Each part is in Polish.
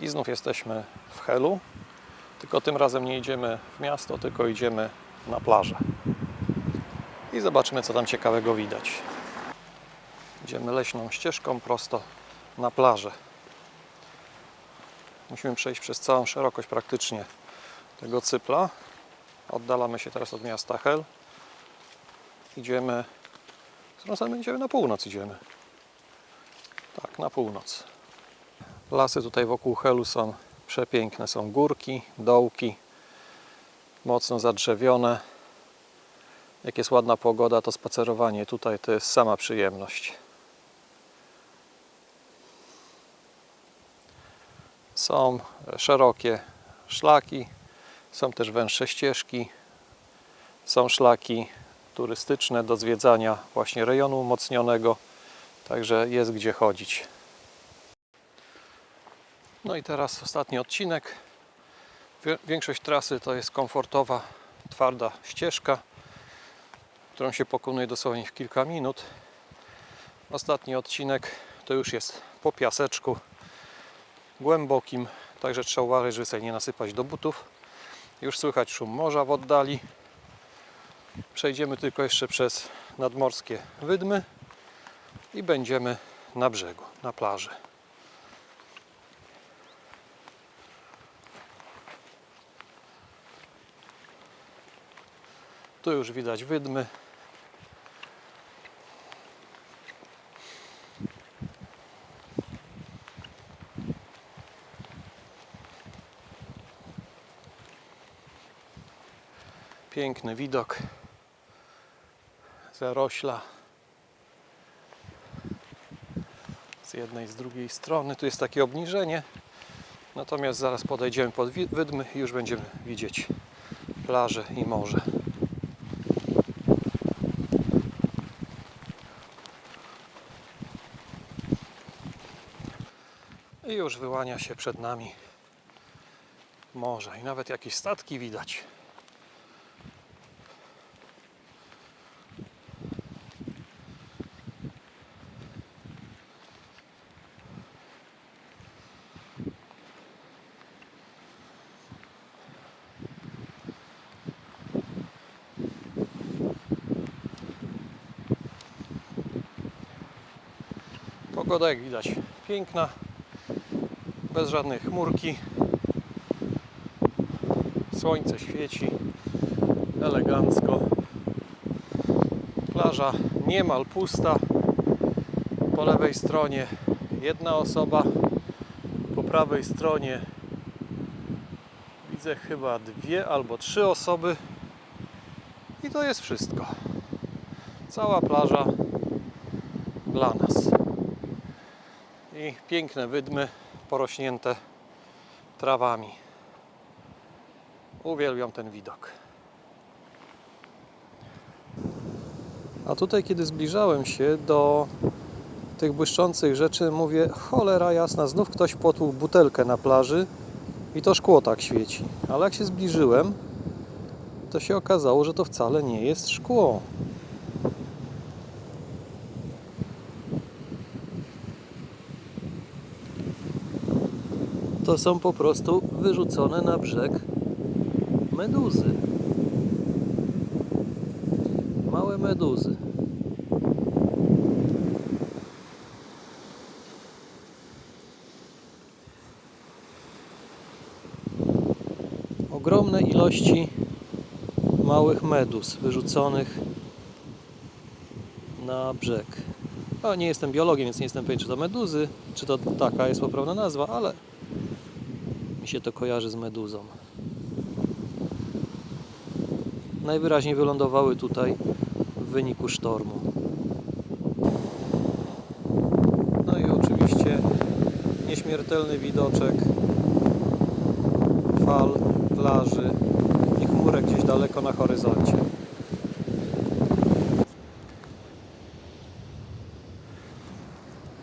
I znów jesteśmy w Helu, tylko tym razem nie idziemy w miasto, tylko idziemy na plażę. I zobaczymy, co tam ciekawego widać. Idziemy leśną ścieżką prosto na plażę. Musimy przejść przez całą szerokość praktycznie tego cypla. Oddalamy się teraz od miasta Hel. Idziemy, stronę idziemy? Na północ idziemy. Tak, na północ. Lasy tutaj wokół Helu są przepiękne. Są górki, dołki, mocno zadrzewione. Jak jest ładna pogoda, to spacerowanie tutaj to jest sama przyjemność. Są szerokie szlaki, są też węższe ścieżki, są szlaki turystyczne do zwiedzania właśnie rejonu umocnionego, także jest gdzie chodzić. No i teraz ostatni odcinek. Większość trasy to jest komfortowa, twarda ścieżka, którą się pokonuje dosłownie w kilka minut. Ostatni odcinek to już jest po piaseczku głębokim, także trzeba uważać, żeby sobie nie nasypać do butów. Już słychać szum morza w oddali. Przejdziemy tylko jeszcze przez nadmorskie wydmy i będziemy na brzegu, na plaży. Tu już widać wydmy. Piękny widok. Zarośla. Z jednej, z drugiej strony. Tu jest takie obniżenie. Natomiast zaraz podejdziemy pod wydmy i już będziemy widzieć plażę i morze. Już wyłania się przed nami morze i nawet jakieś statki widać. Pogoda jak widać piękna, bez żadnej chmurki. Słońce świeci elegancko. Plaża niemal pusta. Po lewej stronie jedna osoba, po prawej stronie widzę chyba dwie albo trzy osoby. I to jest wszystko. Cała plaża dla nas. I piękne wydmy porośnięte trawami. Uwielbiam ten widok. A tutaj, kiedy zbliżałem się do tych błyszczących rzeczy, mówię: cholera jasna, znów ktoś potłuł butelkę na plaży i to szkło tak świeci. Ale jak się zbliżyłem, to się okazało, że to wcale nie jest szkło. To są po prostu wyrzucone na brzeg meduzy. Małe meduzy. Ogromne ilości małych meduz wyrzuconych na brzeg. A nie jestem biologiem, więc nie jestem pewien, czy to meduzy, czy to taka jest poprawna nazwa, ale mi się to kojarzy z meduzą. Najwyraźniej wylądowały tutaj w wyniku sztormu. No i oczywiście nieśmiertelny widoczek fal, plaży i chmurek gdzieś daleko na horyzoncie.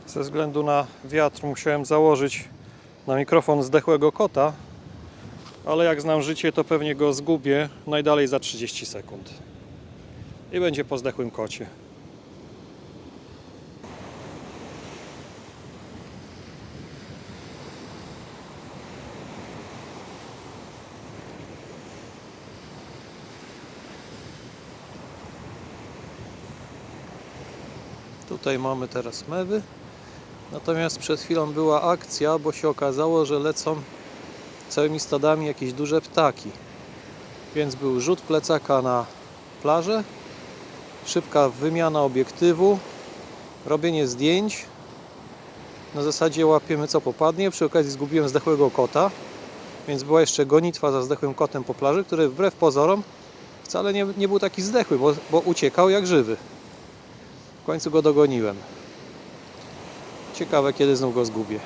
Ze względu na wiatr musiałem założyć na mikrofon zdechłego kota, ale jak znam życie, to pewnie go zgubię najdalej za 30 sekund. I będzie po zdechłym kocie. Tutaj mamy teraz mewy. Natomiast przed chwilą była akcja, bo się okazało, że lecą całymi stadami jakieś duże ptaki. Więc był rzut plecaka na plażę, szybka wymiana obiektywu, robienie zdjęć. Na zasadzie łapiemy co popadnie. Przy okazji zgubiłem zdechłego kota, więc była jeszcze gonitwa za zdechłym kotem po plaży, który wbrew pozorom wcale nie, nie był taki zdechły, bo, bo uciekał jak żywy. W końcu go dogoniłem. Ciekawe, kiedy znów go zgubię.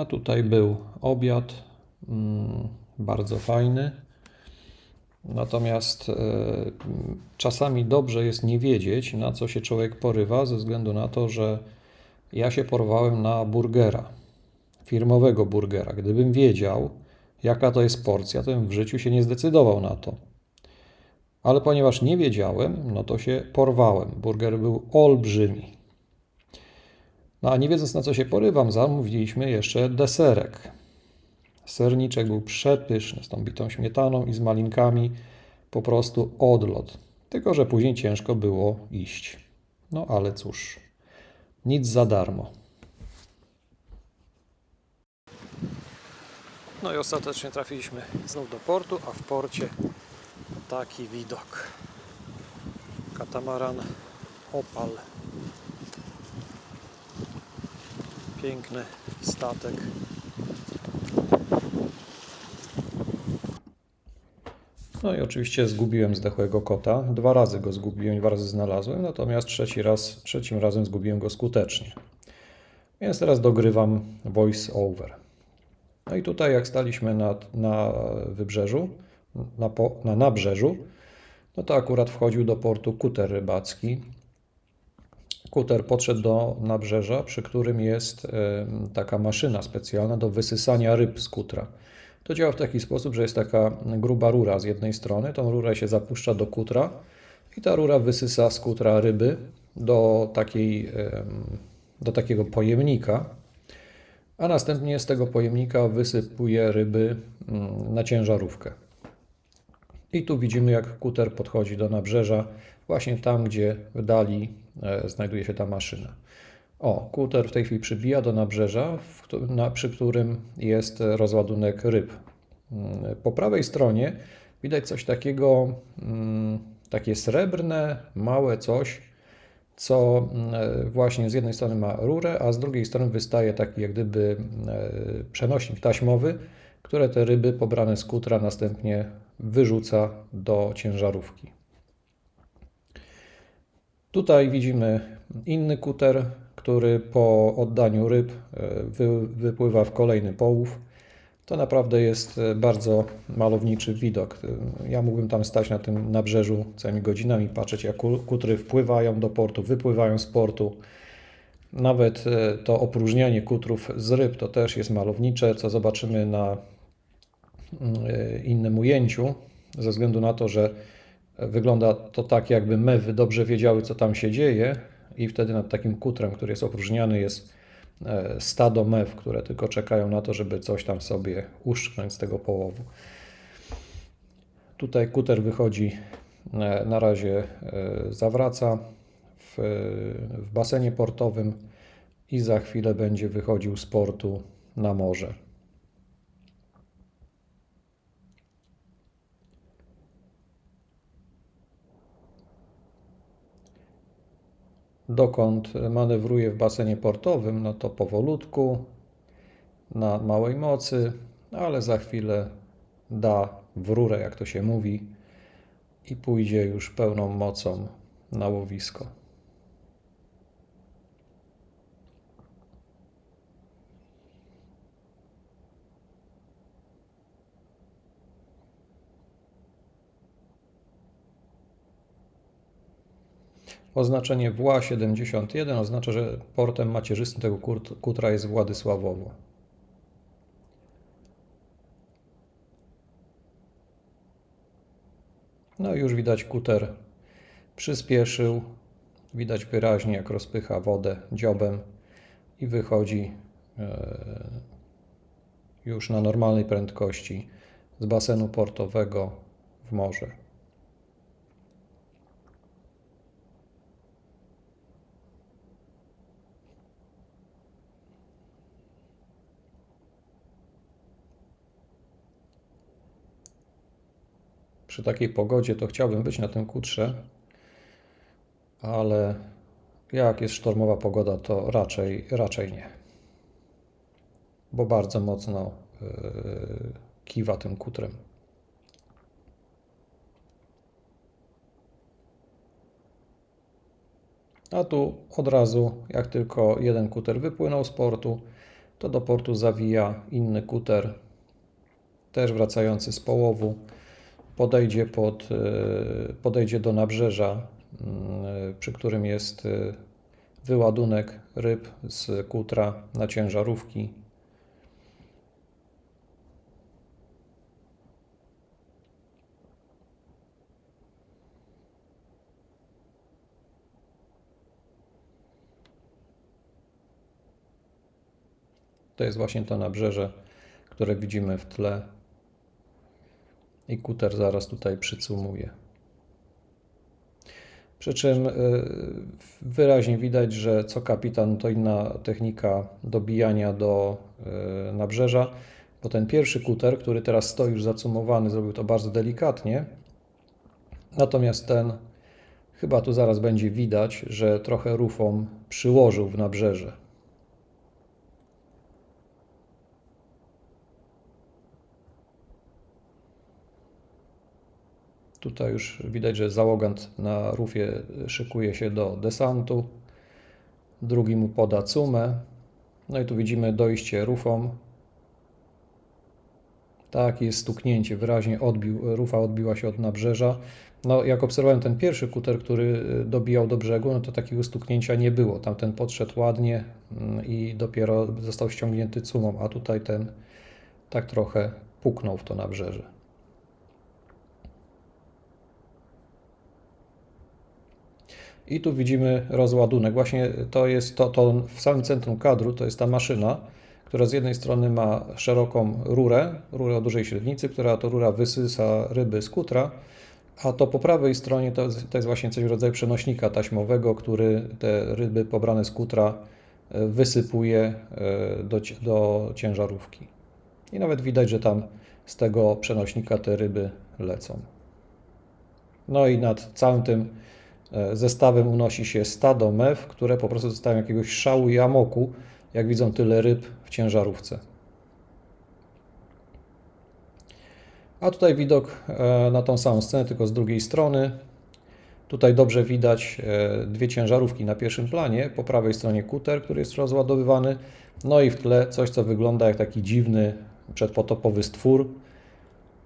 A tutaj był obiad, mm, bardzo fajny. Natomiast e, czasami dobrze jest nie wiedzieć, na co się człowiek porywa, ze względu na to, że ja się porwałem na burgera, firmowego burgera. Gdybym wiedział, jaka to jest porcja, to bym w życiu się nie zdecydował na to. Ale ponieważ nie wiedziałem, no to się porwałem. Burger był olbrzymi. No a nie wiedząc na co się porywam, zamówiliśmy jeszcze deserek. Serniczek był przepyszny z tą bitą śmietaną i z malinkami. Po prostu odlot. Tylko, że później ciężko było iść. No ale cóż, nic za darmo. No i ostatecznie trafiliśmy znów do portu, a w porcie taki widok. Katamaran Opal. Piękny statek. No i oczywiście zgubiłem zdechłego kota. Dwa razy go zgubiłem, dwa razy znalazłem, natomiast trzeci raz, trzecim razem zgubiłem go skutecznie. Więc teraz dogrywam voice over. No i tutaj jak staliśmy na, na wybrzeżu, na, po, na nabrzeżu, no to akurat wchodził do portu kuter rybacki. Kuter podszedł do nabrzeża, przy którym jest taka maszyna specjalna do wysysania ryb z kutra. To działa w taki sposób, że jest taka gruba rura z jednej strony, tą rurę się zapuszcza do kutra i ta rura wysysa z kutra ryby do, takiej, do takiego pojemnika, a następnie z tego pojemnika wysypuje ryby mm, na ciężarówkę. I tu widzimy, jak kuter podchodzi do nabrzeża, właśnie tam, gdzie w dali e, znajduje się ta maszyna. O, kuter w tej chwili przybija do nabrzeża, na, przy którym jest e, rozładunek ryb. Mm, Po prawej stronie widać coś takiego, mm, takie srebrne, małe coś, co mm, właśnie z jednej strony ma rurę, a z drugiej strony wystaje taki jak gdyby e, przenośnik taśmowy, które te ryby pobrane z kutra następnie wyrzuca do ciężarówki. Tutaj widzimy inny kuter, który po oddaniu ryb e, wy, wypływa w kolejny połów. To naprawdę jest e, bardzo malowniczy widok. E, Ja mógłbym tam stać na tym nabrzeżu całymi godzinami, patrzeć jak ku- kutry wpływają do portu, wypływają z portu. Nawet to opróżnianie kutrów z ryb to też jest malownicze, co zobaczymy na mm, innym ujęciu, ze względu na to, że wygląda to tak, jakby mewy dobrze wiedziały, co tam się dzieje i wtedy nad takim kutrem, który jest opróżniany, jest e, stado mew, które tylko czekają na to, żeby coś tam sobie uszczknąć z tego połowu. Tutaj kuter wychodzi, e, na razie e, zawraca w, w basenie portowym i za chwilę będzie wychodził z portu na morze. Dokąd manewruje w basenie portowym, no to powolutku, na małej mocy, ale za chwilę da w rurę, jak to się mówi, i pójdzie już pełną mocą na łowisko. Oznaczenie WA71 oznacza, że portem macierzystym tego kutra jest Władysławowo. No już widać kuter przyspieszył. Widać wyraźnie, jak rozpycha wodę dziobem i wychodzi e, już na normalnej prędkości z basenu portowego w morze. Przy takiej pogodzie to chciałbym być na tym kutrze, ale jak jest sztormowa pogoda, to raczej, raczej nie. Bo bardzo mocno yy, kiwa tym kutrem. A tu od razu, jak tylko jeden kuter wypłynął z portu, to do portu zawija inny kuter, też wracający z połowu podejdzie, pod, e, podejdzie do nabrzeża, przy którym jest e, wyładunek ryb z kutra na ciężarówki. To jest właśnie to nabrzeże, które widzimy w tle i kuter zaraz tutaj przycumuje. Przy czym y, wyraźnie widać, że co kapitan to inna technika dobijania do y, nabrzeża, bo ten pierwszy kuter, który teraz stoi już zacumowany, zrobił to bardzo delikatnie. Natomiast ten, chyba tu zaraz będzie widać, że trochę rufą przyłożył w nabrzeże. Tutaj już widać, że załogant na rufie szykuje się do desantu. Drugi mu poda cumę. No i tu widzimy dojście rufą. Tak, jest stuknięcie, wyraźnie odbił, rufa odbiła się od nabrzeża. No, jak obserwowałem ten pierwszy kuter, który dobijał do brzegu, no to takiego stuknięcia nie było. Tamten podszedł ładnie mm, i dopiero został ściągnięty cumą, a tutaj ten tak trochę puknął w to nabrzeże. I tu widzimy rozładunek. Właśnie to jest to, to w samym centrum kadru, to jest ta maszyna, która z jednej strony ma szeroką rurę, rurę o dużej średnicy, która to rura wysysa ryby z kutra, a to po prawej stronie to, to jest właśnie coś w rodzaju przenośnika taśmowego, który te ryby pobrane z kutra e, wysypuje e, do, do ciężarówki. I nawet widać, że tam z tego przenośnika te ryby lecą. No i nad całym tym zestawem unosi się stado mew, które po prostu dostają jakiegoś szału i amoku, jak widzą tyle ryb w ciężarówce. A tutaj widok e, na tą samą scenę, tylko z drugiej strony. Tutaj dobrze widać e, dwie ciężarówki na pierwszym planie. Po prawej stronie kuter, który jest rozładowywany. No i w tle coś, co wygląda jak taki dziwny przedpotopowy stwór.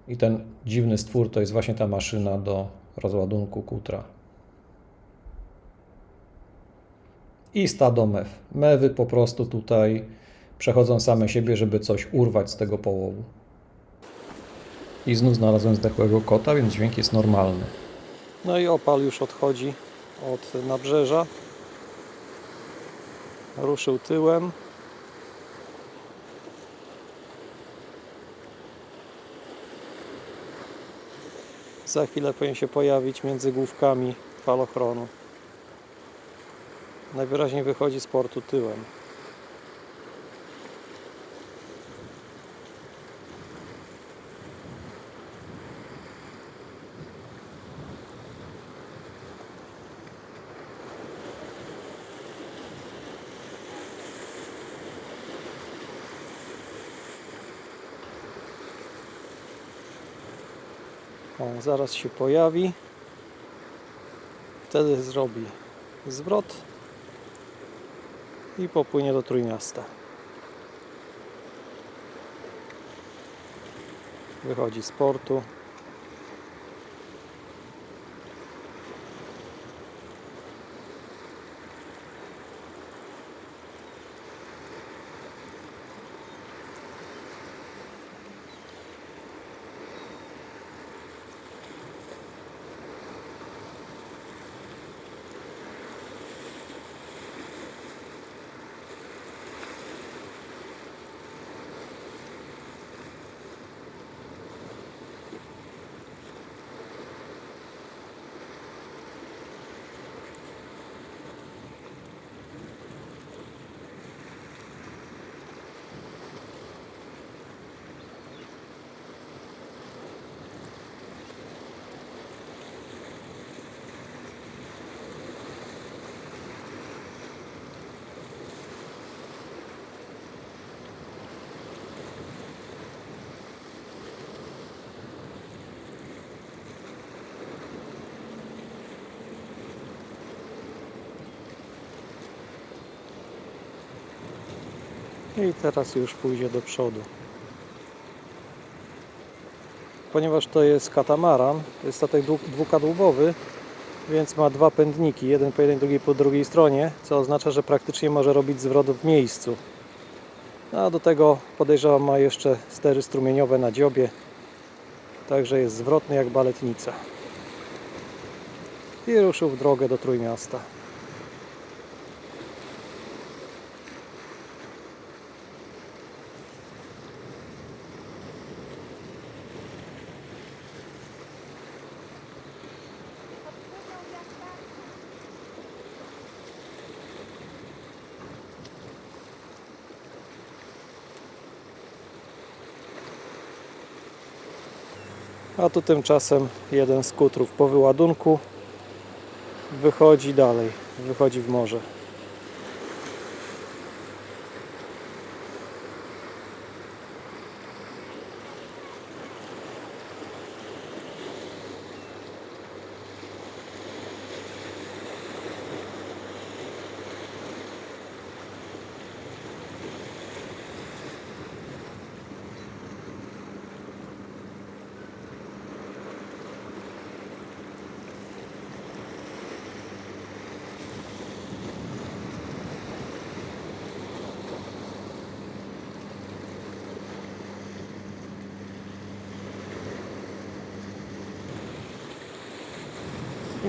I ten dziwny stwór to jest właśnie ta maszyna do rozładunku kutra. I stado mew. Mewy po prostu tutaj przechodzą same siebie, żeby coś urwać z tego połowu. I znów znalazłem zdechłego kota, więc dźwięk jest normalny. No i opal już odchodzi od nabrzeża. Ruszył tyłem. Za chwilę powinien się pojawić między główkami falochronu. Najwyraźniej wychodzi z portu tyłem. O, zaraz się pojawi. Wtedy zrobi zwrot i popłynie do Trójmiasta. Wychodzi z portu. I teraz już pójdzie do przodu. Ponieważ to jest katamaran, to jest statek dwu- dwukadłubowy, więc ma dwa pędniki, jeden po jednej, drugi po drugiej stronie, co oznacza, że praktycznie może robić zwrot w miejscu. A do tego podejrzewam ma jeszcze stery strumieniowe na dziobie, także jest zwrotny jak baletnica. I ruszył w drogę do Trójmiasta. A tu tymczasem jeden z kutrów po wyładunku wychodzi dalej, wychodzi w morze.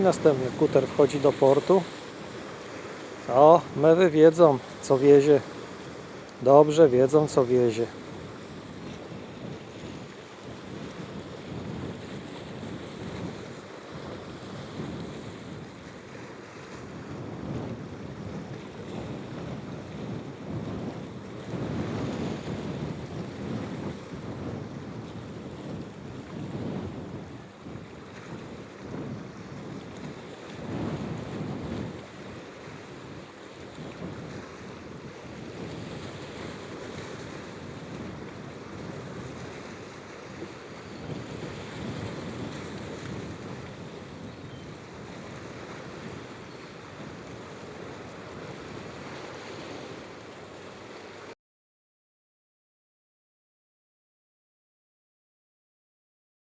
I następny kuter wchodzi do portu. O, mewy wiedzą co wiezie. Dobrze wiedzą co wiezie.